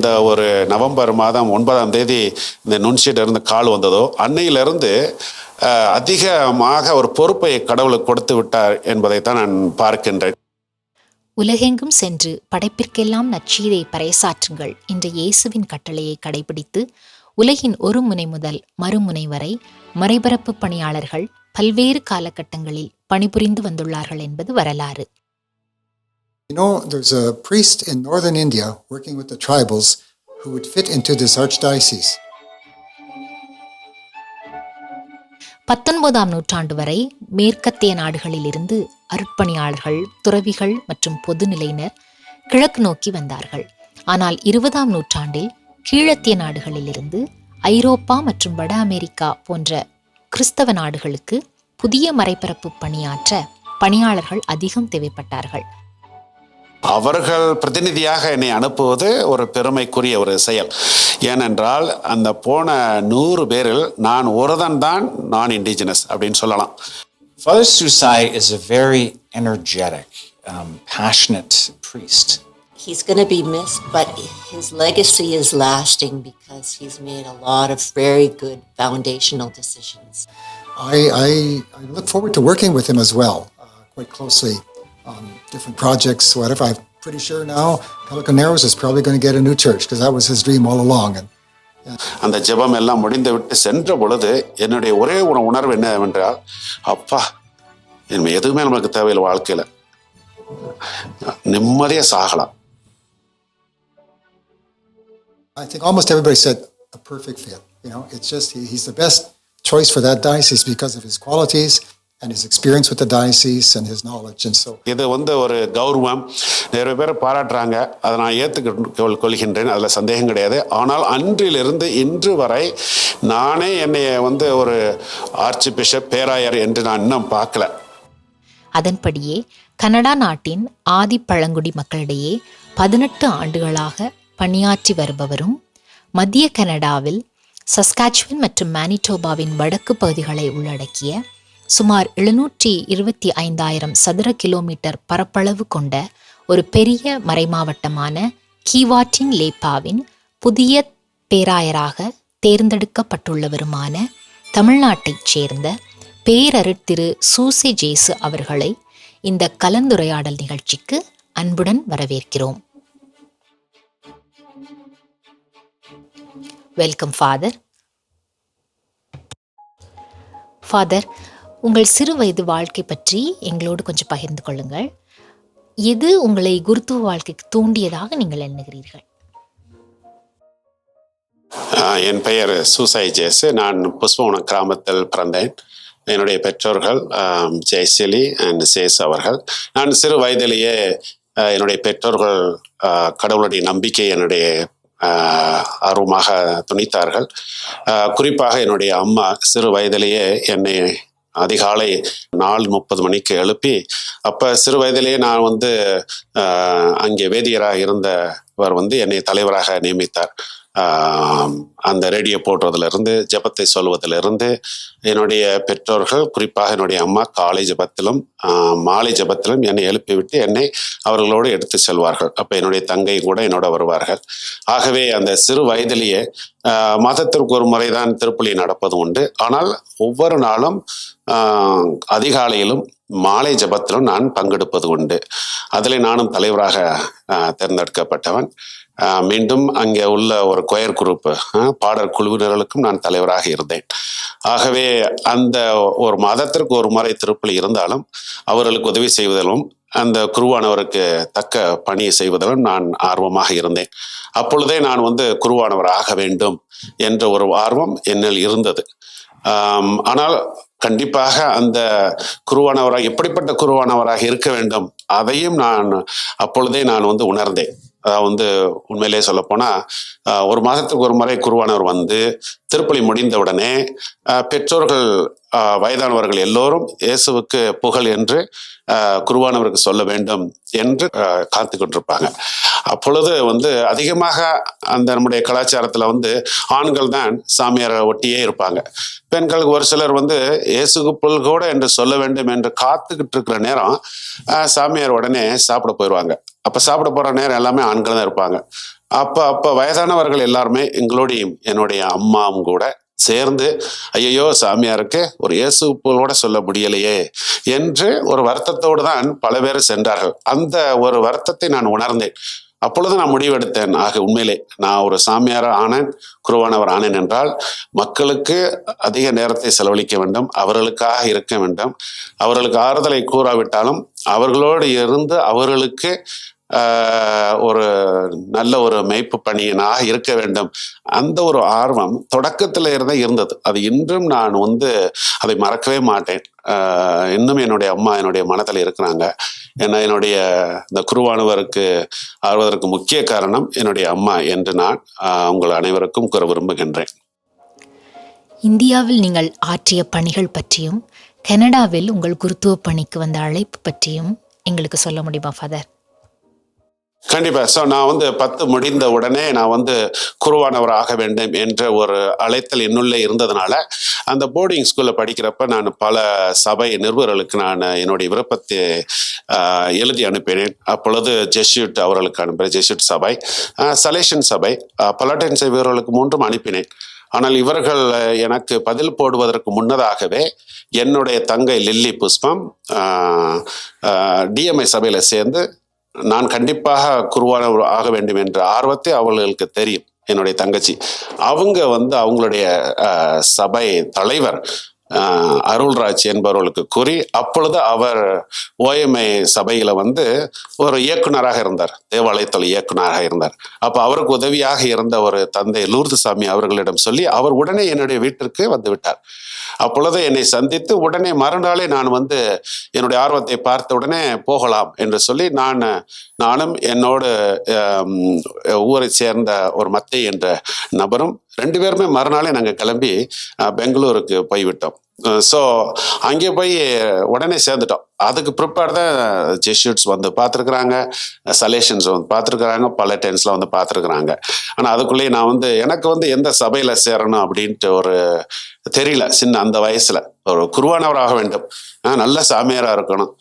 இந்த ஒரு நவம்பர் மாதம் ஒன்பதாம் தேதி இந்த நுண்ஷீட் இருந்து கால் வந்ததோ அன்னையிலிருந்து அஹ், அதிகமாக ஒரு பொறுப்பை கடவுளுக்கு கொடுத்து விட்டார் என்பதைத்தான் நான் பார்க்கின்றேன். உலகெங்கும் சென்று படைப்பிற்கெல்லாம் நச்சீரை பறைசாற்றுங்கள் என்ற இயேசுவின் கட்டளையை கடைபிடித்து உலகின் ஒரு முனை முதல் மறுமுனை வரை மறைபரப்பு பணியாளர்கள் பல்வேறு காலகட்டங்களில் பணிபுரிந்து வந்துள்ளார்கள் என்பது வரலாறு. You know, there's a priest in northern India working with the tribals who would fit into this archdiocese. பத்தொன்பதாம் நூற்றாண்டு வரை மேற்கத்திய நாடுகளிலிருந்து அருட்பணியாளர்கள் துறவிகள் மற்றும் பொதுநிலையினர் கிழக்கு நோக்கி வந்தார்கள் ஆனால் இருபதாம் நூற்றாண்டில் கீழத்திய நாடுகளிலிருந்து ஐரோப்பா மற்றும் வட அமெரிக்கா போன்ற கிறிஸ்தவ நாடுகளுக்கு புதிய மறைபரப்பு பணியாற்ற பணியாளர்கள் அதிகம் தேவைப்பட்டார்கள் அவர்கள் பிரதிநிதியாக என்னை அனுப்புவது ஒரு பெருமைக்குரிய ஒரு செயல் ஏனென்றால் அந்த போன நூறு பேரில் நான் ஒருதன் தான் நான் இண்டிஜினஸ் அப்படின்னு சொல்லலாம் Father Susai is a very energetic, um, passionate priest. He's going to be missed, but his legacy is lasting because he's made a lot of very good foundational decisions. I, I, I look forward to working with him as well, uh, quite closely on different projects, whatever. I'm pretty sure now Pelican Narrows is probably going to get a new church because that was his dream all along. And அந்த ஜெபம் எல்லாம் முடிந்து விட்டு சென்ற பொழுது என்னுடைய ஒரே ஒரு உணர்வு என்னவென்றால் அப்பா இனிமே எதுவுமே நம்மளுக்கு தேவையில்லை வாழ்க்கையில நிம்மதியா சாகலாம் I think almost everybody said a perfect fit. You know, it's just he, he's the best choice for that diocese because of his qualities and his experience with the diocese and his knowledge. And so இது வந்து ஒரு கௌரவம். நிறைய பேர் பாராட்டுறாங்க. அதை நான் ஏற்றுக்க கொள்கின்றேன். அதில் சந்தேகம் கிடையாது. ஆனால் அன்றிலிருந்து இன்று வரை நானே என்னை வந்து ஒரு ஆர்ச்சி பிஷப் பேராயர் என்று நான் இன்னும் பார்க்கல. அதன்படியே கனடா நாட்டின் ஆதி பழங்குடி மக்களிடையே பதினெட்டு ஆண்டுகளாக பணியாற்றி வருபவரும் மத்திய கனடாவில் சஸ்காச்சுவன் மற்றும் மானிட்டோபாவின் வடக்கு பகுதிகளை உள்ளடக்கிய சுமார் எழுநூற்றி இருபத்தி ஐந்தாயிரம் சதுர கிலோமீட்டர் பரப்பளவு கொண்ட ஒரு பெரிய மறைமாவட்டமான கீவாட்டின் லேப்பாவின் புதிய பேராயராக தேர்ந்தெடுக்கப்பட்டுள்ளவருமான தமிழ்நாட்டைச் சேர்ந்த பேரருட் திரு சூசை ஜேசு அவர்களை இந்த கலந்துரையாடல் நிகழ்ச்சிக்கு அன்புடன் வரவேற்கிறோம். வெல்கம் ஃபாதர் ஃபாதர் உங்கள் சிறு வயது வாழ்க்கை பற்றி எங்களோடு கொஞ்சம் பகிர்ந்து கொள்ளுங்கள். எது உங்களை குருத்துவ வாழ்க்கைக்கு தூண்டியதாக நீங்கள் எண்ணுகிறீர்கள்? என் பெயர் சூசாய் ஜெயசு நான் புஷ்பவன கிராமத்தில் பிறந்தேன். என்னுடைய பெற்றோர்கள் ஆம், ஜெயசிலி அண்ட் சேஸ் அவர்கள். நான் சிறு வயதிலேயே என்னுடைய பெற்றோர்கள் கடவுளுடைய நம்பிக்கை என்னுடைய ஆர்வமாக துணித்தார்கள். குறிப்பாக என்னுடைய அம்மா சிறு வயதிலேயே என்னை அதிகாலை நாலு முப்பது மணிக்கு எழுப்பி அப்போ சிறு வயதிலேயே நான் வந்து ஆஹ், அங்கே வேதியராக இருந்தவர் வந்து என்னை தலைவராக நியமித்தார். அந்த ரேடியோ போடுறதுலேருந்து ஜபத்தை சொல்வதிலிருந்து என்னுடைய பெற்றோர்கள் குறிப்பாக என்னுடைய அம்மா காலை ஜெபத்திலும் மாலை ஜெபத்திலும் என்னை எழுப்பிவிட்டு என்னை அவர்களோடு எடுத்து செல்வார்கள். அப்போ என்னுடைய தங்கை கூட என்னோட வருவார்கள். ஆகவே அந்த சிறு வயதிலேயே மதத்திற்கு மாதத்திற்கு ஒரு முறை தான் திருப்பலி நடப்பது உண்டு. ஆனால் ஒவ்வொரு நாளும் அதிகாலையிலும் மாலை ஜெபத்திலும் நான் பங்கெடுப்பது உண்டு. அதில் நானும் தலைவராக தேர்ந்தெடுக்கப்பட்டவன். மீண்டும் அங்கே உள்ள ஒரு கொயர் குரூப் பாடற் குழுவினர்களுக்கும் நான் தலைவராக இருந்தேன். ஆகவே அந்த ஒரு மாதத்திற்கு ஒரு முறை திருப்பலி இருந்தாலும் அவர்களுக்கு உதவி செய்வதிலும் அந்த குருவானவருக்கு தக்க பணியை செய்வதிலும் நான் ஆர்வமாக இருந்தேன். அப்பொழுதே நான் வந்து குருவானவர் ஆக வேண்டும் என்ற ஒரு ஆர்வம் என்னில் இருந்தது. ஆனால் கண்டிப்பாக அந்த குருவானவராக எப்படிப்பட்ட குருவானவராக இருக்க வேண்டும் அதையும் நான் அப்பொழுதே நான் வந்து உணர்ந்தேன். அதாவது வந்து உண்மையிலே சொல்லப்போனால் ஒரு மாதத்துக்கு ஒரு முறை குருவானவர் வந்து திருப்பலி முடிந்த உடனே பெற்றோர்கள் வயதானவர்கள் எல்லோரும் இயேசுவுக்கு புகழ் என்று குருவானவருக்கு சொல்ல வேண்டும் என்று காத்து கொண்டிருப்பாங்க. அப்பொழுது வந்து அதிகமாக அந்த நம்முடைய கலாச்சாரத்தில் வந்து ஆண்கள் தான் சாமியாரை ஒட்டியே இருப்பாங்க. பெண்களுக்கு ஒரு சிலர் வந்து இயேசுக்கு புல் கூட என்று சொல்ல வேண்டும் என்று காத்துக்கிட்டு இருக்கிற நேரம் சாமியார் உடனே சாப்பிட போயிடுவாங்க அப்ப சாப்பிட போற நேரம் எல்லாமே ஆண்கள் தான் இருப்பாங்க. அப்ப அப்ப வயதானவர்கள் எல்லாருமே எங்களோடையும் என்னுடைய அம்மாவும் கூட சேர்ந்து ஐயையோ சாமியாருக்கு ஒரு இயேசு போலோட சொல்ல முடியலையே என்று ஒரு வருத்தத்தோடு தான் பல பேர் சென்றார்கள். அந்த ஒரு வருத்தத்தை நான் உணர்ந்தேன். அப்பொழுது நான் முடிவெடுத்தேன். ஆக உண்மையிலே நான் ஒரு சாமியார் ஆனேன் குருவானவர் ஆனேன் என்றால் மக்களுக்கு அதிக நேரத்தை செலவழிக்க வேண்டும் அவர்களுக்காக இருக்க வேண்டும். அவர்களுக்கு ஆறுதலை கூறாவிட்டாலும் அவர்களோடு இருந்து அவர்களுக்கு ஒரு நல்ல ஒரு மெய்ப்பு பணியனாக இருக்க வேண்டும். அந்த ஒரு ஆர்வம் தொடக்கத்தில் இருந்தே இருந்தது. அது இன்றும் நான் வந்து அதை மறக்கவே மாட்டேன். இன்னும் என்னுடைய அம்மா என்னுடைய மனதில் இருக்கிறாங்க. ஏன்னா என்னுடைய இந்த குருவானவருக்கு ஆர்வதற்கு முக்கிய காரணம் என்னுடைய அம்மா என்று நான் உங்கள் அனைவருக்கும் கூற விரும்புகின்றேன். இந்தியாவில் நீங்கள் ஆற்றிய பணிகள் பற்றியும் கனடாவில் உங்கள் குருத்துவ பணிக்கு வந்த அழைப்பு பற்றியும் எங்களுக்கு சொல்ல முடியுமா ஃபாதர் கண்டிப்பா. ஸோ நான் வந்து பத்து முடிந்த உடனே நான் வந்து குருவானவர் ஆக வேண்டும் என்ற ஒரு அழைத்தல் என்னுள்ளே இருந்ததுனால அந்த போர்டிங் ஸ்கூல்ல படிக்கிறப்ப நான் பல சபை நிருபர்களுக்கு நான் என்னுடைய விருப்பத்தை எழுதி அனுப்பினேன். அப்பொழுது ஜெஸ்யூட் அவர்களுக்கு அனுப்பினேன். ஜெஸ்யூட் சபை சலேஷன் சபை பலட்டன் இவர்களுக்கு மூன்றும் அனுப்பினேன். ஆனால் இவர்கள் எனக்கு பதில் போடுவதற்கு முன்னதாகவே என்னுடைய தங்கை லில்லி புஷ்பம் டிஎம்ஐ சபையில் சேர்ந்து நான் கண்டிப்பாக குருவானவர் ஆக வேண்டும் என்ற ஆர்வத்தை அவர்களுக்கு தெரியும் என்னுடைய தங்கச்சி. அவங்க வந்து அவங்களுடைய சபை தலைவர் அருள்ராஜ் என்பவர்களுக்கு கூறி அப்பொழுது அவர் ஓஎம்ஐ சபையில் வந்து ஒரு இயக்குனராக இருந்தார் தேவாலயத்தில் இயக்குனராக இருந்தார். அப்போ அவருக்கு உதவியாக இருந்த ஒரு தந்தை லூர்துசாமி அவர்களிடம் சொல்லி அவர் உடனே என்னுடைய வீட்டிற்கு வந்து விட்டார். அப்பொழுது என்னை சந்தித்து உடனே மறுநாளே நான் வந்து என்னுடைய ஆர்வத்தை பார்த்த உடனே போகலாம் என்று சொல்லி நான் நானும் என்னோடு ஊரை சேர்ந்த ஒரு மத்தை என்ற நபரும் ரெண்டு பேருமே மறுநாளே நாங்கள் கிளம்பி அஹ், பெங்களூருக்கு போய்விட்டோம். ஸோ அங்கே போய் உடனே சேர்ந்துட்டோம். அதுக்கு ப்ரிப்பேர் தான் ஜெஷ்யூட்ஸ் வந்து பார்த்துருக்குறாங்க சலேஷன்ஸ் வந்து பார்த்துருக்குறாங்க பல டென்ஸ்லாம் வந்து பார்த்துருக்குறாங்க. ஆனால் அதுக்குள்ளேயே நான் வந்து எனக்கு வந்து எந்த சபையில் சேரணும் அப்படின்ட்டு ஒரு தெரியல சின்ன அந்த வயசில். ஒரு குருவானவராக வேண்டும். ஆஹ் நல்ல சாமியாராக இருக்கணும்.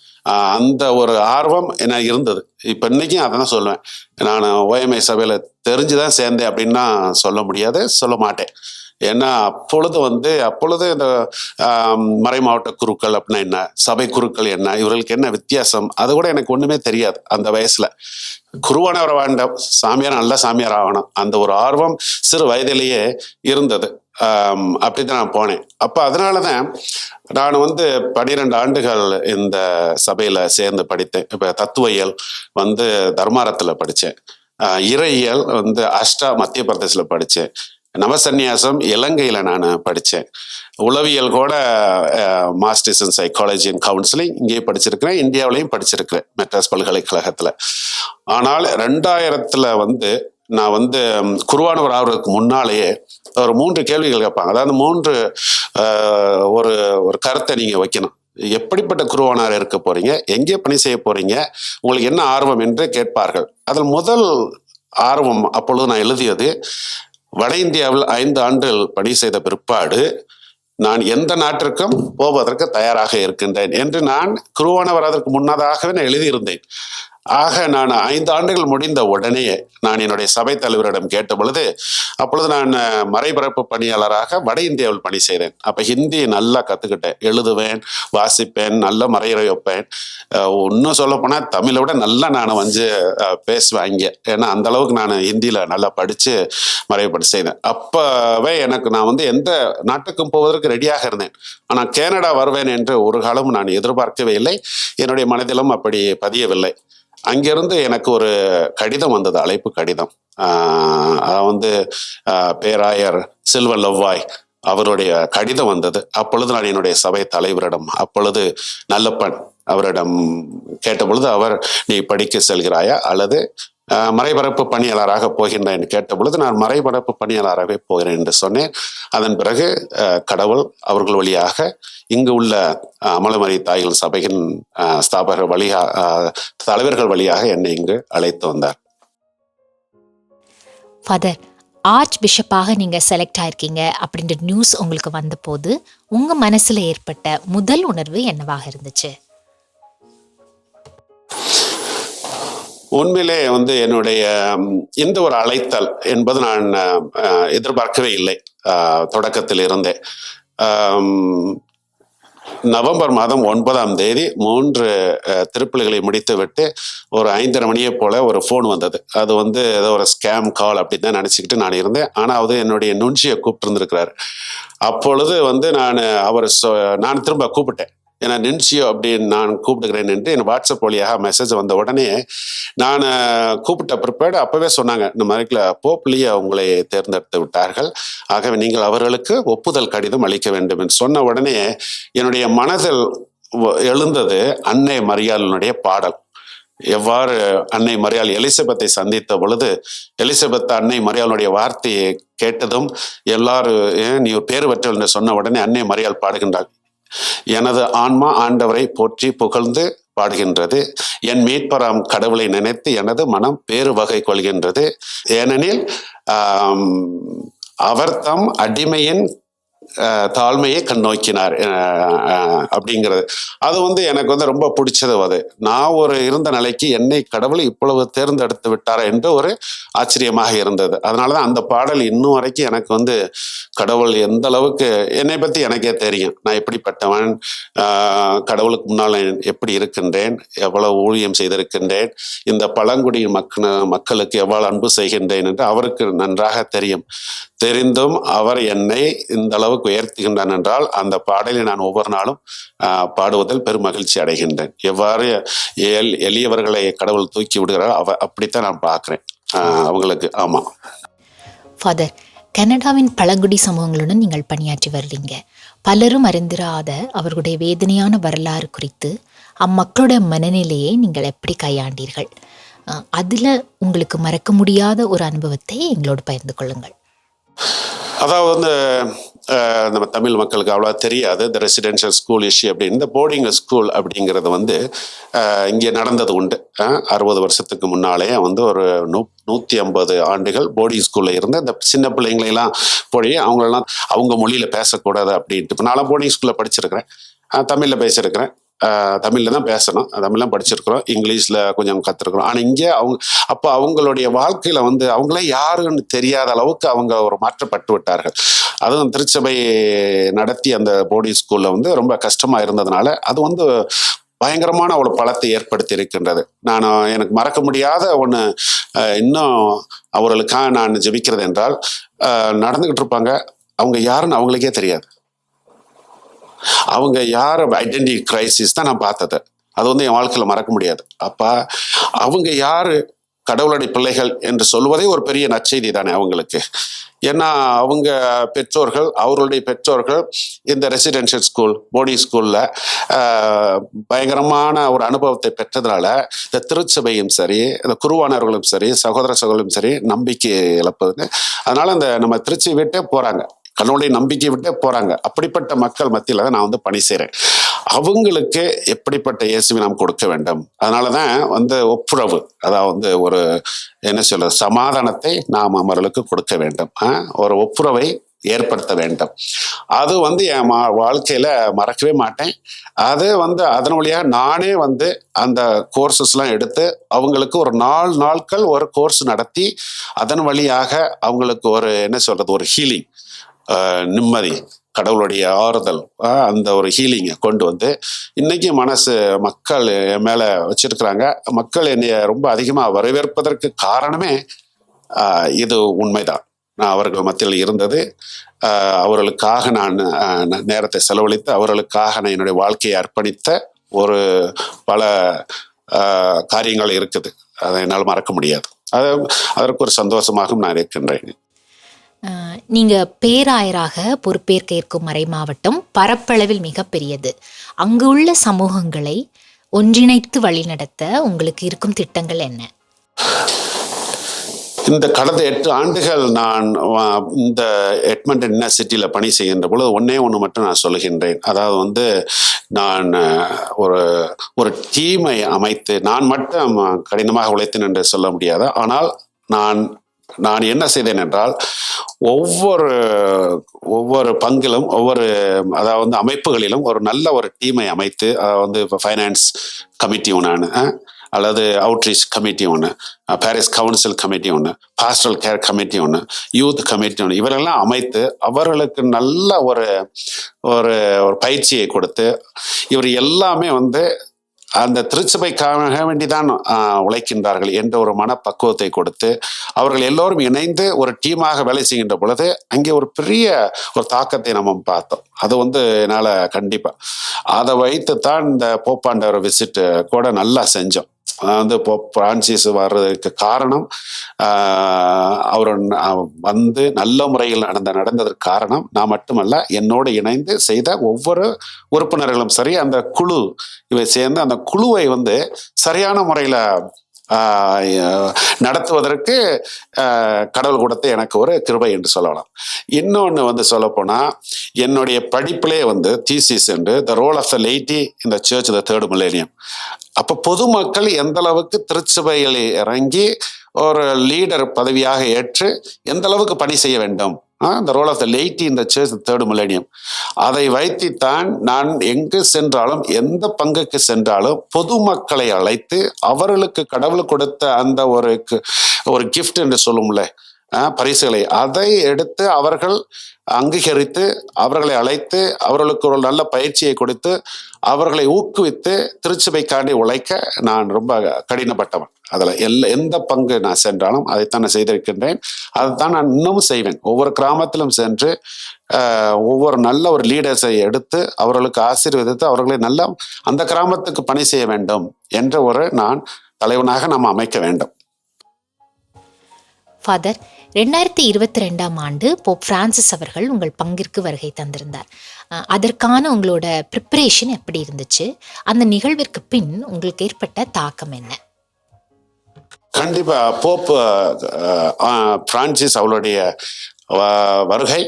அந்த ஒரு ஆர்வம் என்ன இருந்தது. இப்போ இன்றைக்கும் அதை தான் சொல்லுவேன் நான் ஓஎம்ஐ சபையில் தெரிஞ்சு தான் சேர்ந்தேன் அப்படின்னா சொல்ல முடியாது சொல்ல மாட்டேன். ஏன்னா அப்பொழுது வந்து அப்பொழுது இந்த ஆம், மறை மாவட்ட குருக்கள் அப்படின்னா என்ன? சபை குருக்கள் என்ன? இவர்களுக்கு என்ன வித்தியாசம்? அது கூட எனக்கு ஒண்ணுமே தெரியாது அந்த வயசுல. குருவானவரை வேண்டாம் சாமியார் நல்ல சாமியார் ஆகணும். அந்த ஒரு ஆர்வம் சிறு வயதிலேயே இருந்தது. அப்படி அப்படிதான் நான் போனேன். அப்போ அதனால தான் நான் வந்து பன்னிரெண்டு ஆண்டுகள் இந்த சபையில் சேர்ந்து படித்தேன். இப்போ தத்துவயல் வந்து தர்மாரத்தில் படித்தேன் இறையியல் வந்து அஷ்டா மத்திய பிரதேசில் படித்தேன் நவசந்நியாசம் இலங்கையில் நான் படித்தேன் உளவியல் கூட masters in psychology and counselling இங்கேயே படிச்சிருக்கிறேன் இந்தியாவிலையும் படிச்சிருக்கிறேன் மெட்ராஸ் பல்கலைக்கழகத்தில். ஆனால் ரெண்டாயிரத்தில் வந்து நான் வந்து குருவானவர் ஆகிறதுக்கு முன்னாலேயே ஒரு மூன்று கேள்விகள் கேட்பாங்க. அதாவது மூன்று ஒரு ஒரு கருத்தை நீங்கள் வைக்கணும். எப்படிப்பட்ட குருவானார் இருக்க போறீங்க? எங்கே பணி செய்ய போறீங்க? உங்களுக்கு என்ன ஆர்வம் என்று கேட்பார்கள். அதில் முதல் ஆர்வம் அப்பொழுது நான் எழுதியது வட இந்தியாவில் ஐந்து ஆண்டுகள் பணி செய்த பிற்பாடு நான் எந்த நாட்டிற்கும் போவதற்கு தயாராக இருக்கின்றேன் என்று நான் குருவானவர் அதற்கு முன்னதாகவே நான் எழுதியிருந்தேன். ஆக நான் ஐந்து ஆண்டுகள் முடிந்த உடனே நான் என்னுடைய சபை தலைவரிடம் கேட்ட பொழுது அப்பொழுது நான் மறைபரப்பு பணியாளராக வட இந்தியாவில் பணி செய்தேன். அப்போ ஹிந்தி நல்லா கற்றுக்கிட்டேன் எழுதுவேன் வாசிப்பேன் நல்ல மறையுறை வைப்பேன். இன்னும் சொல்லப்போனால் தமிழை விட நல்லா நான் வந்து பேசுவேன் இங்கே. ஏன்னா அந்த அளவுக்கு நான் ஹிந்தியில் நல்லா படித்து மறைவுப்படி செய்தேன். அப்போவே எனக்கு நான் வந்து எந்த நாட்டுக்கும் போவதற்கு ரெடியாக இருந்தேன். ஆனால் கனடா வருவேன் என்று ஒரு காலமும் நான் எதிர்பார்க்கவே இல்லை. என்னுடைய மனதிலும் அப்படி பதியவில்லை. அங்கிருந்து எனக்கு ஒரு கடிதம் வந்தது அழைப்பு கடிதம். ஆஹ் வந்து ஆஹ் பேராயர் செல்வ லவ்வாய் அவருடைய கடிதம் வந்தது. அப்பொழுது நான் என்னுடைய சபை தலைவரிடம் அப்பொழுது நல்லப்பன் அவரிடம் கேட்ட பொழுது அவர் நீ படிக்க செல்கிறாயா? அல்லது மறைபரப்பு பணியாளராக போகின்றேன் என்று கேட்ட பொழுது நான் மறைபரப்பு பணியாளராகவே போகிறேன் என்று சொன்னேன். அதன் பிறகு கடவுள் அவர்கள் வழியாக இங்கு உள்ள அமலமறை தாய்கள் சபையின் ஸ்தாபகர் வழியா தலைவர்கள் வழியாக என்னை இங்கு அழைத்து வந்தார். ஃபாதர் ஆர்ச் பிஷப்பாக நீங்கள் செலக்ட் ஆயிருக்கீங்க அப்படின்ற நியூஸ் உங்களுக்கு வந்தபோது உங்கள் மனசில் ஏற்பட்ட முதல் உணர்வு என்னவாக இருந்துச்சு? உண்மையிலே வந்து என்னுடைய இந்த ஒரு அழைத்தல் என்பது நான் எதிர்பார்க்கவே இல்லை தொடக்கத்தில் இருந்தே. நவம்பர் மாதம் ஒன்பதாம் தேதி மூன்று திருப்பலிகளை திருப்பலிகளை முடித்துவிட்டு ஒரு ஐந்தரை மணியை போல ஒரு ஃபோன் வந்தது. அது வந்து ஏதோ ஒரு ஸ்கேம் கால் அப்படின்னு தான் நினச்சிக்கிட்டு நான் இருந்தேன். ஆனால் அது என்னுடைய நுண்சியை கூப்பிட்டுருந்துருக்கிறாரு. அப்பொழுது வந்து நான் அவர் சொ- நான் திரும்ப கூப்பிட்டேன். ஏன்னா நின்சியோ அப்படின்னு நான் கூப்பிடுகிறேன் என்று என் வாட்ஸ்அப் வழியாக மெசேஜ் வந்த உடனே நான் கூப்பிட்ட பிற்பாடு அப்பவே சொன்னாங்க இந்த மாதிரி போப்லியே உங்களை தேர்ந்தெடுத்து விட்டார்கள். ஆகவே நீங்கள் அவர்களுக்கு ஒப்புதல் கடிதம் அளிக்க வேண்டும் என்று சொன்ன உடனே என்னுடைய மனதில் எழுந்தது அன்னை மரியாளினுடைய பாடல். எவ்வாறு அன்னை மரியாள் எலிசபெத்தை சந்தித்த பொழுது எலிசபெத் அன்னை மரியாளுடைய வார்த்தையை கேட்டதும் எல்லாரும் "ஏன் நீ பேர் பெற்றவள் என்று சொன்ன உடனே அன்னை மரியாள் பாடுகின்றாள். எனது ஆன்மா ஆண்டவரை போற்றி புகழ்ந்து பாடுகின்றது. என் மீட்பராம் கடவுளை நினைத்து எனது மனம் பேறு வகை கொள்கின்றது. ஏனெனில் ஆம், அவர் தம் அடிமையின் தாழ்மையை கண்ணோக்கினார். அப்படிங்கிறது. அது வந்து எனக்கு வந்து ரொம்ப பிடிச்சது அது. நான் ஒரு இருந்த நிலைக்கு என்னை கடவுள் இவ்வளவு தேர்ந்தெடுத்து விட்டாரா என்று ஒரு ஆச்சரியமாக இருந்தது. அதனால தான் அந்த பாடல் இன்னும் வரைக்கும் எனக்கு வந்து கடவுள் எந்த அளவுக்கு என்னை பற்றி எனக்கே தெரியும். நான் எப்படிப்பட்டவன் ஆஹ், கடவுளுக்கு முன்னால் எப்படி இருக்கின்றேன் எவ்வளவு ஊழியம் செய்திருக்கின்றேன் இந்த பழங்குடி மக்கள் மக்களுக்கு எவ்வளவு அன்பு செய்கின்றேன் என்று அவருக்கு நன்றாக தெரியும். தெரிந்தும் அவர் என்னை இந்த அளவுக்கு உயர்த்துகின்றான் என்றால் அந்த பாடலை நான் ஒவ்வொரு நாளும் பாடுவதில் பெரும் மகிழ்ச்சி அடைகின்றேன். எவ்வாறு எல் எளியவர்களை கடவுள் தூக்கி விடுகிறாரோ அவ அப்படித்தான் நான் பார்க்குறேன். அவங்களுக்கு ஆமாம் ஃபாதர் கனடாவின் பழங்குடி சமூகங்களுடன் நீங்கள் பணியாற்றி வர்றீங்க பலரும் அறிந்திராத அவர்களுடைய வேதனையான வரலாறு குறித்து அம்மக்களோட மனநிலையை நீங்கள் எப்படி கையாண்டீர்கள்? அதுல உங்களுக்கு மறக்க முடியாத ஒரு அனுபவத்தை எங்களோடு பகிர்ந்து கொள்ளுங்கள். அதாவது நம்ம தமிழ் மக்களுக்கு அவ்வளோ தெரியாது. இந்த ரெசிடென்ஷியல் ஸ்கூல் இஷ்யூ அப்படின்னு. இந்த போர்டிங் ஸ்கூல் அப்படிங்கிறது வந்து இங்கே நடந்தது உண்டு. அறுபது வருஷத்துக்கு முன்னாலே வந்து ஒரு நூ நூற்றி ஐம்பது ஆண்டுகள் போர்டிங் ஸ்கூலில் இருந்து இந்த சின்ன பிள்ளைங்களையெல்லாம் போய் அவங்களெல்லாம் அவங்க மொழியில் பேசக்கூடாது அப்படின்ட்டு. இப்போ நானும் போர்டிங் ஸ்கூலில் படிச்சிருக்கிறேன். தமிழில் பேசியிருக்கிறேன். தமிழில் தான் பேசணும். தமிழ்லாம் படிச்சிருக்கிறோம். இங்கிலீஷில் கொஞ்சம் கற்றுருக்குறோம் ஆனால் இங்கே அவங்க அப்போ அவங்களுடைய வாழ்க்கையில் வந்து அவங்களே யாருன்னு தெரியாத அளவுக்கு அவங்க ஒரு மாற்றப்பட்டு விட்டார்கள். அதுவும் திருச்சபை நடத்தி அந்த போர்டிங் ஸ்கூலில் வந்து ரொம்ப கஷ்டமாக இருந்ததுனால அது வந்து பயங்கரமான ஒரு பலத்தை ஏற்படுத்தி இருக்கின்றது. நான் எனக்கு மறக்க முடியாத ஒன்று இன்னும் அவர்களுக்காக நான் ஜெபிக்கிறது என்றால் நடந்துக்கிட்டு நடந்துகிட்டு இருப்பாங்க. அவங்க யாருன்னு அவங்களுக்கே தெரியாது. அவங்க யார் ஐடென்டி கிரைசிஸ் தான் நான் பார்த்தது. அது வந்து என் வாழ்க்கையில் மறக்க முடியாது. அப்போ அவங்க யாரு கடவுளுடைய பிள்ளைகள் என்று சொல்வதே ஒரு பெரிய நற்செய்தி தானே அவங்களுக்கு. ஏன்னா அவங்க பெற்றோர்கள் அவர்களுடைய பெற்றோர்கள் இந்த ரெசிடென்ஷியல் ஸ்கூல் போர்டிங் ஸ்கூலில் பயங்கரமான ஒரு அனுபவத்தை பெற்றதுனால இந்த திருச்சபையும் சரி இந்த குருவானவர்களும் சரி சகோதர சகோதரும் சரி நம்பிக்கை இழப்பதுங்க அதனால இந்த நம்ம திருச்சி விட்டே போறாங்க. கடவுளுடைய நம்பிக்கை விட்டே போறாங்க. அப்படிப்பட்ட மக்கள் மத்தியில தான் நான் வந்து பணி செய்கிறேன் அவங்களுக்கு எப்படிப்பட்ட இயேசுவை நாம் கொடுக்க வேண்டும்? அதனால தான் வந்து ஒப்புரவு அதாவது வந்து ஒரு என்ன சொல்ற சமாதானத்தை நாம் அவர்களுக்கு கொடுக்க வேண்டும். ஒரு ஒப்புரவை ஏற்படுத்த வேண்டும். அது வந்து என் மா வாழ்க்கையில மறக்கவே மாட்டேன். அது வந்து அதன் வழியாக நானே வந்து அந்த கோர்சஸ்லாம் எடுத்து அவங்களுக்கு ஒரு நாலு நாட்கள் ஒரு கோர்ஸ் நடத்தி அதன் வழியாக அவங்களுக்கு ஒரு என்ன சொல்றது ஒரு ஹீலிங் நிம்மதி கடவுளுடைய ஆறுதல் அந்த ஒரு ஹீலிங்கை கொண்டு வந்து இன்னைக்கு மனசு மக்கள் என் மேலே வச்சிருக்கிறாங்க. மக்கள் என்னைய ரொம்ப அதிகமாக வரவேற்பதற்கு காரணமே இது உண்மைதான். நான் அவர்கள் மத்தியில் இருந்தது. அவர்களுக்காக நான் நேரத்தை செலவழித்து அவர்களுக்காக நான் என்னுடைய வாழ்க்கையை அர்ப்பணித்த ஒரு பல காரியங்கள் இருக்குது. அதை என்னால் மறக்க முடியாது. அது அதற்கு ஒரு சந்தோஷமாகவும் நான் இருக்கின்றேன். நீங்கள் நீங்க பேராயராக பொறுப்பேற்க இருக்கும் மறை மாவட்டம் பரப்பளவில் மிகப்பெரியது அங்கு உள்ள சமூகங்களை ஒன்றிணைத்து வழிநடத்த உங்களுக்கு இருக்கும் திட்டங்கள் என்ன? இந்த கடந்த எட்டு ஆண்டுகள் நான் இந்த எட்மண்டன் யூனிவர்சிட்டியில் பணி செய்கின்ற பொழுது ஒன்றே ஒன்று மட்டும் நான் சொல்லுகின்றேன். அதாவது வந்து நான் ஒரு ஒரு டீமை அமைத்து நான் மட்டும் கடினமாக உழைத்தேன் என்று சொல்ல முடியாது? ஆனால் நான் நான் என்ன செய்தேன் என்றால் ஒவ்வொரு ஒவ்வொரு பங்கிலும் ஒவ்வொரு அதாவது அமைப்புகளிலும் ஒரு நல்ல ஒரு டீமை அமைத்து அதாவது வந்து இப்போ ஃபைனான்ஸ் கமிட்டி ஒன்று அல்லது அவுட்ரீச் கமிட்டி ஒன்று பாரிஸ் கவுன்சில் கமிட்டி ஒன்று பாஸ்டல் கேர் கமிட்டி ஒன்று யூத் கமிட்டி ஒன்று இவரெல்லாம் அமைத்து அவர்களுக்கு நல்ல ஒரு ஒரு ஒரு பயிற்சியை கொடுத்து இவர் எல்லாமே வந்து அந்த திருச்சபைக்காக வேண்டிதான் உழைக்கின்றார்கள் என்ற ஒரு மனப்பக்குவத்தை கொடுத்து அவர்கள் எல்லோரும் இணைந்து ஒரு டீமாக வேலை செய்கின்ற பொழுது அங்கே ஒரு பெரிய ஒரு தாக்கத்தை நம்ம பார்த்தோம். அது வந்து என்னால் கண்டிப்பாக அதை வைத்து தான் இந்த போப்பாண்டவர் விசிட்டு கூட நல்லா செஞ்சோம். வந்து இப்போ பிரான்சிஸ் வர்றதுக்கு காரணம் ஆஹ், அவர் வந்து நல்ல முறையில் நடந்த நடந்ததற்கு காரணம் நான் மட்டுமல்ல என்னோடு இணைந்து செய்த ஒவ்வொரு உறுப்பினர்களும் சரி அந்த குழு இவை சேர்ந்து அந்த குழுவை வந்து சரியான முறையில் நடத்துவதற்கு கடவுள் கொடுத்த எனக்கு ஒரு கிருபை என்று சொல்லலாம். இன்னொன்று வந்து சொல்லப்போனால் என்னுடைய படிப்பிலே வந்து தீசிஸ் என்று த ரோல் ஆஃப் த லைட்டி இந்த சர்ச் த தேர்டு மில்லேனியம் அப்போ பொதுமக்கள் எந்த அளவுக்கு திருச்சபையில் இறங்கி ஒரு லீடர் பதவியாக ஏற்று எந்த அளவுக்கு பணி செய்ய வேண்டும்? த ரோல் ஆஃப் த லேட்டி இந்த சர்ச் தேர்ட் மில்லேனியம் அதை வைத்துத்தான் நான் எங்கு சென்றாலும் எந்த பங்குக்கு சென்றாலும் பொதுமக்களை அழைத்து அவர்களுக்கு கடவுள் கொடுத்த அந்த ஒரு ஒரு கிஃப்ட் என்று சொல்லும்ல பரிசுகளை அதை எடுத்து அவர்கள் அங்கீகரித்து அவர்களை அழைத்து அவர்களுக்கு ஒரு நல்ல பயிற்சியை கொடுத்து அவர்களை ஊக்குவித்து திருச்சபைக்காண்டி உழைக்க நான் ரொம்ப கடினப்பட்டவன். அதில் எல்ல எந்த பங்கு நான் சென்றாலும் அதைத்தான் நான் செய்திருக்கின்றேன். அதைத்தான் நான் இன்னமும் செய்வேன். ஒவ்வொரு கிராமத்திலும் சென்று ஒவ்வொரு நல்ல ஒரு லீடர்ஸை எடுத்து அவர்களுக்கு ஆசீர்வதித்து அவர்களை நல்ல அந்த கிராமத்துக்கு பணி செய்ய வேண்டும் என்ற ஒரு நான் தலைவனாக நாம் அமைக்க வேண்டும். ஃபாதர் ரெண்டாயிரத்தி இருபத்தி ரெண்டாம் ஆண்டு போப் பிரான்சிஸ் அவர்கள் உங்கள் பங்கிற்கு வருகை தந்திருந்தார். அதற்கான உங்களோட ப்ரிப்பரேஷன் எப்படி இருந்துச்சு? அந்த நிகழ்விற்கு பின் உங்களுக்கு ஏற்பட்ட தாக்கம் என்ன? கண்டிப்பா போப் பிரான்சிஸ் அவளுடைய வருகை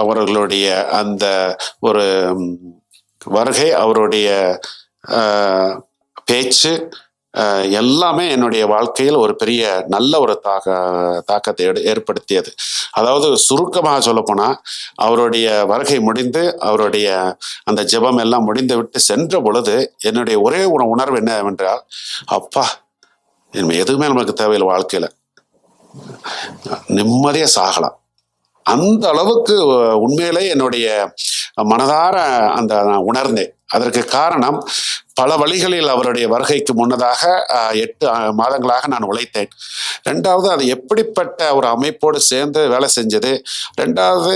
அவர்களுடைய அந்த ஒரு வருகை அவருடைய பேச்சு எல்லாமே என்னுடைய வாழ்க்கையில் ஒரு பெரிய நல்ல ஒரு தாக்க தாக்கத்தை ஏற்படுத்தியது. அதாவது சுருக்கமாக சொல்லப்போனால் அவருடைய வருகை முடிந்து அவருடைய அந்த ஜெபம் எல்லாம் முடிந்து விட்டு சென்ற பொழுது என்னுடைய ஒரே ஒரு உணர்வு என்னவென்றால் அப்பா இனிமே எதுவுமே நமக்கு தேவையில்லை வாழ்க்கையில். நிம்மதியாக சாகலாம். அந்த அளவுக்கு உண்மையிலே என்னுடைய மனதார அந்த நான் உணர்ந்தேன். அதற்கு காரணம் பல வழிகளில் அவருடைய வருகைக்கு முன்னதாக எட்டு மாதங்களாக நான் உழைத்தேன். ரெண்டாவது அது எப்படிப்பட்ட ஒரு அமைப்போடு சேர்ந்து வேலை செஞ்சது. ரெண்டாவது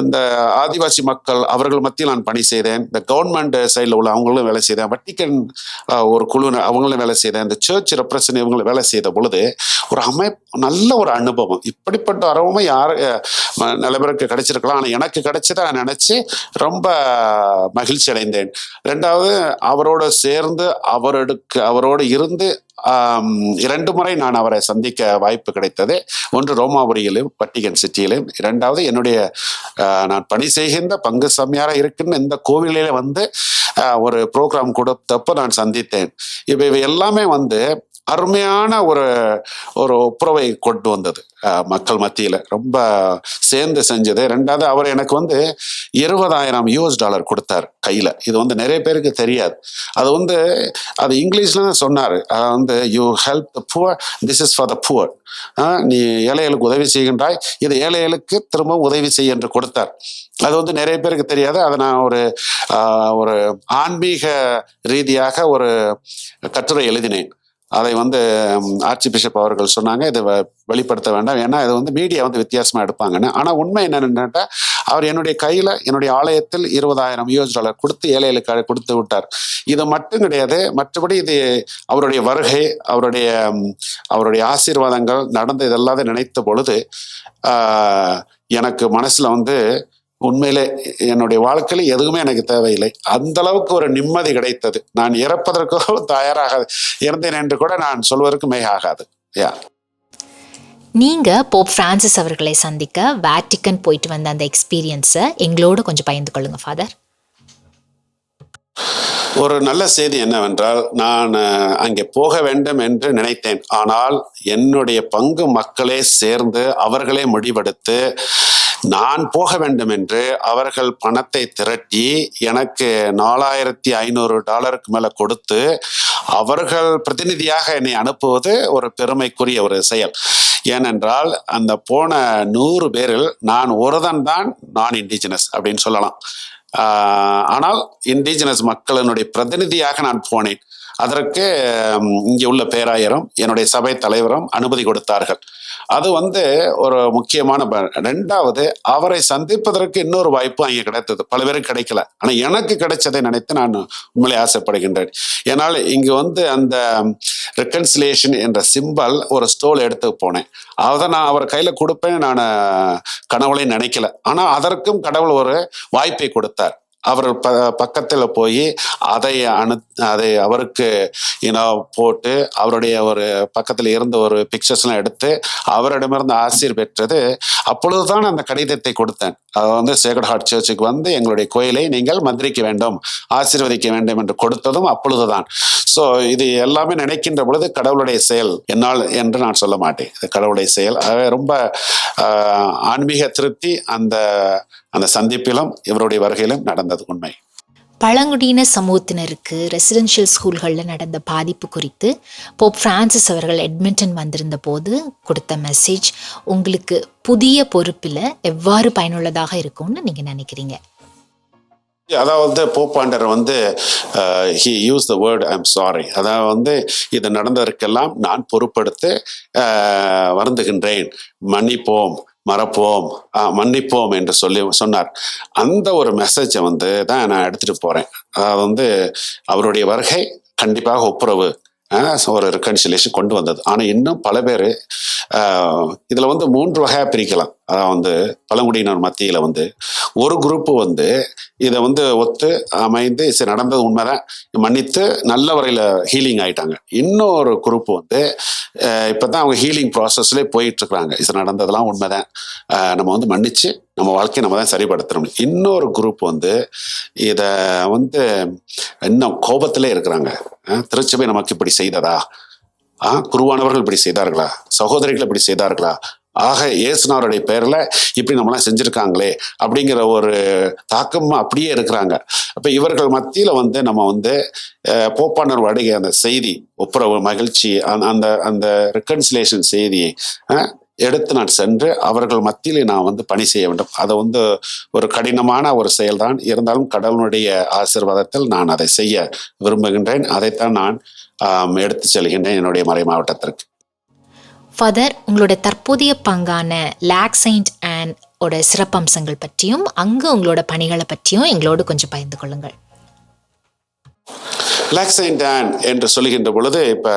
இந்த ஆதிவாசி மக்கள் அவர்கள் மத்தியில் நான் பணி செய்தேன். இந்த கவர்மெண்ட் சைடில் உள்ள அவங்களும் வேலை செய்தேன். வட்டிக்கன் ஒரு குழு அவங்களும் வேலை செய்தேன். இந்த சர்ச் ரெப்ரசன்ட் இவங்களும் வேலை செய்த பொழுது ஒரு அமைப்பு நல்ல ஒரு அனுபவம். இப்படிப்பட்ட அனுபவம் யார் அஹ், நல்ல பேருக்கு கிடைச்சிருக்கலாம். ஆனால் எனக்கு கிடைச்சதை நான் நினச்சி ரொம்ப மகிழ்ச்சி அடைந்தேன் ரெண்டாவது அவரோட சேர்ந்து அவருக்கு அவரோடு இருந்து இரண்டு முறை நான் அவரை சந்திக்க வாய்ப்பு கிடைத்தது. ஒன்று ரோமாபுரியிலும் வட்டிகன் சிட்டியிலும். இரண்டாவது என்னுடைய நான் பணி செய்கின்ற பங்கு சமையாராக இருக்கின்ற இந்த கோவிலில் வந்து ஒரு ப்ரோக்ராம் கொடுத்தப்போ நான் சந்தித்தேன். இப்போ இவை எல்லாமே வந்து அருமையான ஒரு ஒரு ஒப்புரவை கொண்டு வந்தது. மக்கள் மத்தியில். ரொம்ப சேர்ந்து செஞ்சது. ரெண்டாவது அவர் எனக்கு வந்து இருபதாயிரம் யூஎஸ் டாலர் கொடுத்தார் கையில். இது வந்து நிறைய பேருக்கு தெரியாது. அது வந்து அது இங்கிலீஷில் தான் சொன்னார். வந்து you help the poor this is for the poor நீ ஏழைகளுக்கு உதவி செய்கின்றாய். இது ஏழைகளுக்கு திரும்ப உதவி செய்ய என்று கொடுத்தார். அது வந்து நிறைய பேருக்கு தெரியாது. அதை நான் ஒரு ஒரு ஆன்மீக ரீதியாக ஒரு கட்டுரை எழுதினேன். அதை வந்து ஆர்ச்சி பிஷப் அவர்கள் சொன்னாங்க இதை வெளிப்படுத்த வேண்டாம். ஏன்னா இது வந்து மீடியா வந்து வித்தியாசமாக எடுப்பாங்கன்னு. ஆனால் உண்மை என்னென்னு அவர் என்னுடைய கையில் என்னுடைய ஆலயத்தில் இருபதாயிரம் யூஎஸ் டாலர் கொடுத்து ஏழைகளுக்கு கொடுத்து விட்டார். இது மட்டும் கிடையாது மற்றபடி இது அவருடைய வருகை அவருடைய அவருடைய ஆசீர்வாதங்கள் நடந்த இதெல்லாத நினைத்த பொழுது எனக்கு மனசுல வந்து உண்மையிலே என்னுடைய வாழ்க்கையில எதுவுமே எனக்கு தேவையில்லை. அந்த அளவுக்கு ஒரு நிம்மதி கிடைத்தது. நான் இறப்பதற்கோ தயாராக இருந்தேன் என்று கூட நான் சொல்வதற்கு மிகாகாது. யா. நீங்க போப் பிரான்சிஸ் அவர்களை சந்திக்க வேட்டிக்கன் போயிட்டு வந்த அந்த எக்ஸ்பீரியன்ஸை எங்களோட கொஞ்சம் பகிர்ந்து கொள்ளுங்க ஃபாதர் ஒரு நல்ல செய்தி என்னவென்றால் நான் அங்கே போக வேண்டும் என்று நினைத்தேன். ஆனால் என்னுடைய பங்கு மக்களே சேர்ந்து அவர்களே முடிவெடுத்து நான் போக வேண்டும் என்று அவர்கள் பணத்தை திரட்டி எனக்கு நாலாயிரத்தி ஐநூறு டாலருக்கு மேல கொடுத்து அவர்கள் பிரதிநிதியாக என்னை அனுப்புவது ஒரு பெருமைக்குரிய ஒரு செயல். ஏனென்றால் அந்த போன நூறு பேரில் நான் ஒருதன் தான் நான் இண்டிஜினஸ் அப்படின்னு சொல்லலாம். ஆனால் இண்டிஜினஸ் மக்களினுடைய பிரதிநிதியாக நான் போனேன். அதற்கு இங்கே உள்ள பேராயரும் என்னுடைய சபை தலைவரும் அனுமதி கொடுத்தார்கள். அது வந்து ஒரு முக்கியமான ப- ரெண்டாவது அவரை சந்திப்பதற்கு இன்னொரு வாய்ப்பு அங்கே கிடைத்தது. பல பேருக்கு கிடைக்கல. ஆனால் எனக்கு கிடைச்சதை நினைத்து நான் உண்மையிலே ஆசைப்படுகின்றேன். ஏன்னால் இங்கே வந்து அந்த ரெக்கன்சிலேஷன் என்ற சிம்பல் ஒரு ஸ்டோல் எடுத்து போனேன். அதை நான் அவர் கையில் கொடுப்பேன். நான் கனவுளே நினைக்கல. ஆனால் அதற்கும் கடவுள் ஒரு வாய்ப்பை கொடுத்தார். அவர் ப பக்கத்தில் போய் அதை அனு அதை அவருக்கு யூனோ போட்டு அவருடைய ஒரு பக்கத்தில் இருந்த ஒரு பிக்சர்ஸ்லாம் எடுத்து அவரிடமிருந்து ஆசீர் பெற்றது. அப்பொழுதுதான் அந்த கடிதத்தை கொடுத்தேன். அது வந்து சேகட் ஹார்ட் சர்ச்சுக்கு வந்து எங்களுடைய கோயிலை நீங்கள் மந்திரிக்க வேண்டும் ஆசீர்வதிக்க வேண்டும் என்று கொடுத்ததும் அப்பொழுதுதான். ஸோ இது எல்லாமே நினைக்கின்ற பொழுது கடவுளுடைய செயல். என்னால் என்று நான் சொல்ல மாட்டேன். இது கடவுளுடைய செயல். ரொம்ப ஆன்மீக திருப்தி அந்த அந்த சந்திப்பிலும் இவருடைய வருகையிலும் நடந்தது உண்மை. பழங்குடியின சமூகத்தினருக்கு ரெசிடென்ஷியல் ஸ்கூல்களில் நடந்த பாதிப்பு குறித்து போப் பிரான்சிஸ் அவர்கள் எட்மிண்டன் வந்திருந்த போது கொடுத்த மெசேஜ் உங்களுக்கு புதிய பொறுப்பில் எவ்வாறு பயனுள்ளதாக இருக்கும்னு நீங்கள் நினைக்கிறீங்க? அதாவது போப்பாண்டர் வந்து he use the word I'm sorry அதாவது வந்து இது நடந்ததற்கெல்லாம் நான் பொறுப்படுத்து அஹ், வருந்துகின்றேன். மன்னிப்போம். மறப்போம் மன்னிப்போம் என்று சொல்லி சொன்னார். அந்த ஒரு மெசேஜை வந்து தான் நான் எடுத்துட்டு போறேன். அதாவது வந்து அவருடைய வருகை கண்டிப்பாக ஒப்புரவு ஒரு ரெக்கன்சிலேஷன் கொண்டு வந்தது. ஆனால் இன்னும் பல பேர் இதில் வந்து மூன்று வகையாக பிரிக்கலாம். அதாவது வந்து பழங்குடியினர் மத்தியில் வந்து ஒரு குரூப் வந்து இதை வந்து ஒத்து அமைந்து சரி நடந்தது உண்மைதான். மன்னித்து நல்ல வரையில் ஹீலிங் ஆயிட்டாங்க. இன்னொரு குரூப் வந்து இப்போ தான் அவங்க ஹீலிங் ப்ராசஸ்லேயே போயிட்டு இருக்கிறாங்க இது நடந்ததெல்லாம் உண்மைதான். நம்ம வந்து மன்னிச்சு நம்ம வாழ்க்கையை நம்ம தான் சரிப்படுத்தணும் இன்னொரு குரூப் வந்து இதை வந்து இன்னும் கோபத்திலே இருக்கிறாங்க. திருச்சபை நமக்கு இப்படி செய்ததா? ஆ குருவானவர்கள் இப்படி செய்தார்களா? சகோதரிகள் இப்படி செய்தார்களா? ஆக இயேசுனாருடைய பெயரில் இப்படி நம்மளாம் செஞ்சுருக்காங்களே அப்படிங்கிற ஒரு தாக்கம் அப்படியே இருக்கிறாங்க. அப்போ இவர்கள் மத்தியில் வந்து நம்ம வந்து அஹ், போப்பாண்டர் வடிகை அந்த செய்தி ஒப்புரவு மகிழ்ச்சி அந்த அந்த அந்த ரெக்கன்சிலேஷன் செய்தியை எடுத்து நான் சென்று அவர்கள் மத்தியில் நான் வந்து பணி செய்ய வேண்டும். அதை வந்து ஒரு கடினமான ஒரு செயல்தான். இருந்தாலும் கடவுளுடைய ஆசீர்வாதத்தில் நான் அதை செய்ய விரும்புகின்றேன். அதைத்தான் நான் எடுத்து செல்கின்றேன் என்னுடைய மறை மாவட்டத்திற்கு. ஃபாதர் உங்களோட தற்போதைய பங்கான லேக் செயின்ட் அண்ட் ஓட சிறப்பம்சங்கள் பற்றியும் அங்கே உங்களோட பணிகளை பற்றியும் எங்களோடு கொஞ்சம் பகிர்ந்து கொள்ளுங்கள். லாக்ஸ் அண்ட் என்று சொல்லுகின்ற பொழுது இப்போ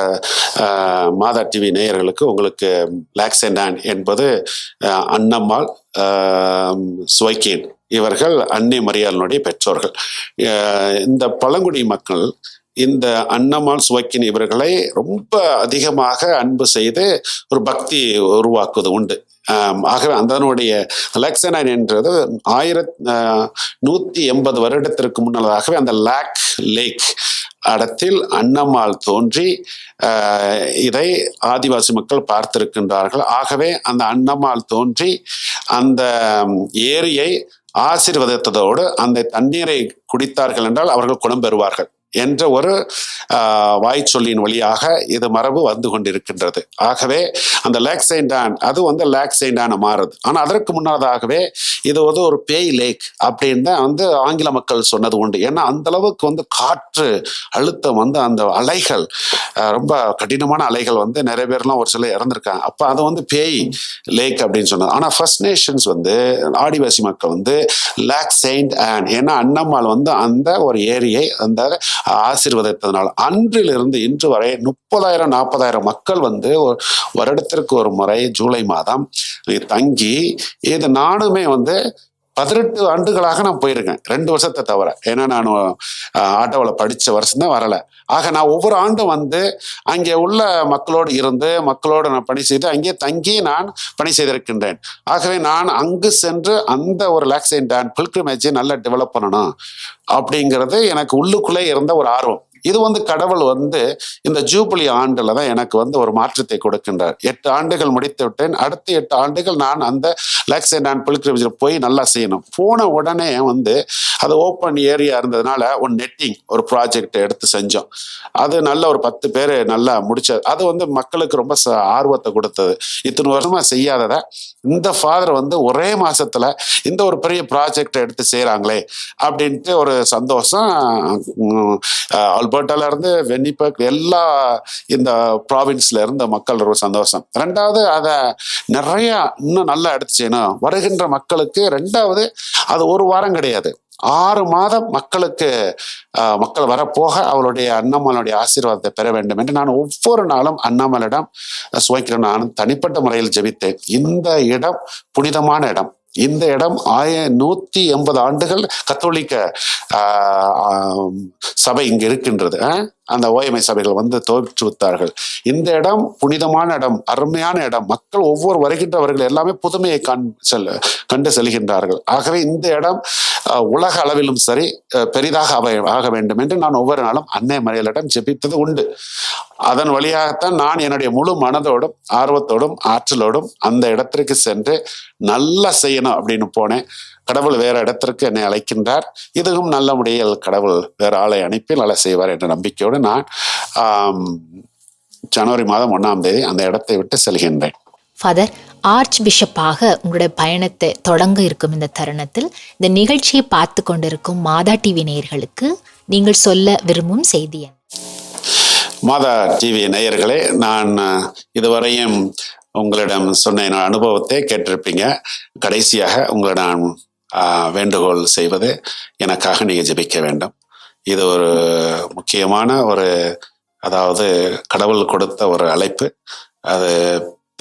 மாதா டிவி நேயர்களுக்கு உங்களுக்கு லாக்ஸ் அண்ட் டான் என்பது அஹ், அன்னம்மாள் ஆஹ், சுவைக்கேன். இவர்கள் அன்னை மரியாதனுடைய பெற்றோர்கள். அஹ், இந்த பழங்குடி மக்கள் இந்த அன்னம்மாள் சுவக்கின் இவர்களை ரொம்ப அதிகமாக அன்பு செய்து ஒரு பக்தி உருவாக்குவது உண்டு. ஆகவே அதனுடைய லக்ஸனான் என்றது ஆயிரத் நூற்றி எண்பது வருடத்திற்கு முன்னதாகவே அந்த லேக் லேக் இடத்தில் அன்னம்மாள் தோன்றி இதை ஆதிவாசி மக்கள் பார்த்திருக்கின்றார்கள். ஆகவே அந்த அன்னம்மாள் தோன்றி அந்த ஏரியை ஆசீர்வதித்ததோடு அந்த தண்ணீரை குடித்தார்கள் என்றால் அவர்கள் குணம் பெறுவார்கள். என்ற ஒரு வாய்ச்சொல்லின் வழியாக இது மரபு வந்து கொண்டிருக்கின்றது. ஆகவே அந்த லேக் செயின்டான் அது வந்து லேக் செயின்டான மாறுது. ஆனால் அதற்கு முன்னதாகவே இது வந்து ஒரு பேய் லேக் அப்படின்னு தான் வந்து ஆங்கில மக்கள் சொன்னது உண்டு. ஏன்னா அந்த அளவுக்கு வந்து காற்று அழுத்தம் வந்து அந்த அலைகள் ரொம்ப கடினமான அலைகள் வந்து நிறைய பேர்லாம் ஒரு சிலர் இறந்துருக்காங்க. அப்போ அது வந்து பேய் லேக் அப்படின்னு சொன்னது. ஆனால் ஃபர்ஸ்ட் நேஷன்ஸ் வந்து ஆடிவாசி மக்கள் வந்து லேக் செயின்ட் ஆன் ஏன்னா அன்னம்மாள் வந்து அந்த ஒரு ஏரியை அந்த ஆசீர்வதிப்பதனால் அன்றிலிருந்து இன்று வரை முப்பதாயிரம் நாற்பதாயிரம் மக்கள் வந்து ஒரு வருடத்திற்கு ஒரு முறை ஜூலை மாதம் தங்கி இது நானுமே வந்து பதினெட்டு ஆண்டுகளாக நான் போயிருக்கேன். ரெண்டு வருஷத்தை தவிர. ஏன்னா நான் ஆட்டோவில் படித்த வருஷம் தான் வரலை. ஆக நான் ஒவ்வொரு ஆண்டும் வந்து அங்கே உள்ள மக்களோடு இருந்து மக்களோடு நான் பணி செய்து அங்கே தங்கி நான் பணி செய்திருக்கின்றேன். ஆகவே நான் அங்கு சென்று அந்த ஒரு லாக்ஸைன் டான் பில்கிரிமேஜை நல்லா டெவலப் பண்ணணும். அப்படிங்கிறது எனக்கு உள்ளுக்குள்ளே இருந்த ஒரு ஆர்வம். இது வந்து கடவுள் வந்து இந்த ஜூபிலி ஆண்டுல தான் எனக்கு வந்து ஒரு மாற்றத்தை கொடுக்கின்றார். எட்டு ஆண்டுகள் முடித்து விட்டேன். அடுத்த எட்டு ஆண்டுகள் நான் அந்த லேக்ஸ் நான் புலிகிரிவிஜில் போய் நல்லா செய்யணும். போன உடனே வந்து அது ஓப்பன் ஏரியா இருந்ததுனால ஒரு நெட்டிங் ஒரு ப்ராஜெக்ட் எடுத்து செஞ்சோம். அது நல்ல ஒரு பத்து பேர் நல்லா முடிச்சது அது வந்து மக்களுக்கு ரொம்ப ச- ஆர்வத்தை கொடுத்தது. இத்தனை வருஷமா செய்யாததை இந்த ஃபாதர் வந்து ஒரே மாசத்துல இந்த ஒரு பெரிய ப்ராஜெக்ட் எடுத்து செய்யறாங்களே அப்படின்ட்டு ஒரு சந்தோஷம் அல்பர்டால இருந்து வென்னிபக் எல்லா இந்த ப்ராவின்ஸ்ல இருந்து மக்கள் ரொம்ப சந்தோஷம். ரெண்டாவது அதை நிறைய இன்னும் நல்லா எடுத்து செய்யணும் வருகின்ற மக்களுக்கு ரெண்டாவது அது ஒரு வாரம் கிடையாது. ஆறு மாதம் மக்களுக்கு ஆஹ், மக்கள் வரப்போக அவளுடைய அண்ணாமலையுடைய ஆசீர்வாதத்தை பெற வேண்டும் என்று நான் ஒவ்வொரு நாளும் அண்ணாமலிடம் சுவைக்கிறேன். நான் தனிப்பட்ட முறையில் ஜெபித்தேன். இந்த இடம் புனிதமான இடம். இந்த இடம் ஆய நூத்தி எண்பது ஆண்டுகள் கத்தோலிக்க ஆஹ், சபை இங்க இருக்கின்றது. ஆஹ்? அந்த ஓஎம்ஐ சபைகள் வந்து தோற்றுவித்தார்கள் இந்த இடம் புனிதமான இடம் அருமையான இடம். மக்கள் ஒவ்வொரு வருகின்றவர்கள் எல்லாமே புதுமையை கண் செல் கண்டு செல்கின்றார்கள். ஆகவே இந்த இடம் உலக அளவிலும் சரி பெரிதாக ஆக வேண்டும் என்று நான் ஒவ்வொரு நாளும் அன்னை மறையலிடம் ஜெபித்தது உண்டு. அதன் வழியாகத்தான் நான் என்னுடைய முழு மனதோடும் ஆர்வத்தோடும் ஆற்றலோடும் அந்த இடத்திற்கு சென்று நல்லா செய்யணும் அப்படின்னு போனேன். கடவுள் வேற இடத்திற்கு என்னை அழைக்கின்றார். இதுவும் நல்ல முறையில் கடவுள் வேற ஆளை அனுப்பி நல்லா செய்வார் என்ற நம்பிக்கையோடு நான் ஜனவரி மாதம் ஒன்றாம் தேதி அந்த இடத்தை விட்டு செல்கின்றேன். ஃபாதர் ஆர்ச் பிஷப்பாக உங்களுடைய பயணத்தை தொடங்க இருக்கும் இந்த தருணத்தில் இந்த நிகழ்ச்சியை பார்த்து கொண்டிருக்கும் மாதா டிவி நேயர்களுக்கு நீங்கள் சொல்ல விரும்பும் செய்தி என்ன? மாதா டிவி நேயர்களே நான் இதுவரையும் உங்களிடம் சொன்ன என் அனுபவத்தை கேட்டிருப்பீங்க. கடைசியாக உங்களை நான் வேண்டுகோள் செய்வது எனக்காக நீங்கள் ஜபிக்க வேண்டும். இது ஒரு முக்கியமான ஒரு அதாவது கடவுள் கொடுத்த ஒரு அழைப்பு. அது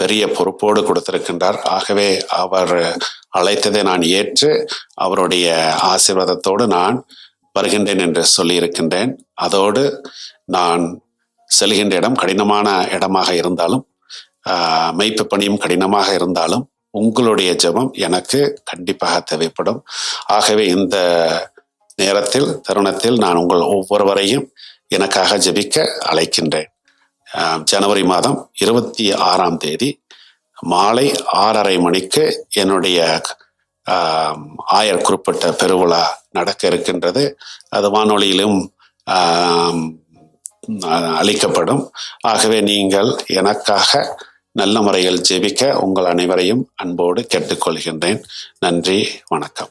பெரிய பொறுப்போடு கொடுத்திருக்கின்றார். ஆகவே அவர் அழைத்ததை நான் ஏற்று அவருடைய ஆசீர்வாதத்தோடு நான் வருகின்றேன் என்று சொல்லியிருக்கின்றேன். அதோடு நான் செல்கின்ற இடம் கடினமான இடமாக இருந்தாலும் ஆஹ், மெய்ப்பு பணியும் கடினமாக இருந்தாலும் உங்களுடைய ஜெபம் எனக்கு கண்டிப்பாக தேவைப்படும். ஆகவே இந்த நேரத்தில் தருணத்தில் நான் உங்கள் ஒவ்வொருவரையும் எனக்காக ஜெபிக்க அழைக்கின்றேன். ஜனவரி மாதம் இருபத்தி ஆறாம் தேதி மாலை ஆறரை மணிக்கு என்னுடைய ஆயர் குறிப்பிட்ட பெருவிழா நடக்க இருக்கின்றது. அது வானொலியிலும் அளிக்கப்படும். ஆகவே நீங்கள் எனக்காக நல்ல முறையில் ஜெபிக்க உங்கள் அனைவரையும் அன்போடு கேட்டுக்கொள்கின்றேன். நன்றி வணக்கம்.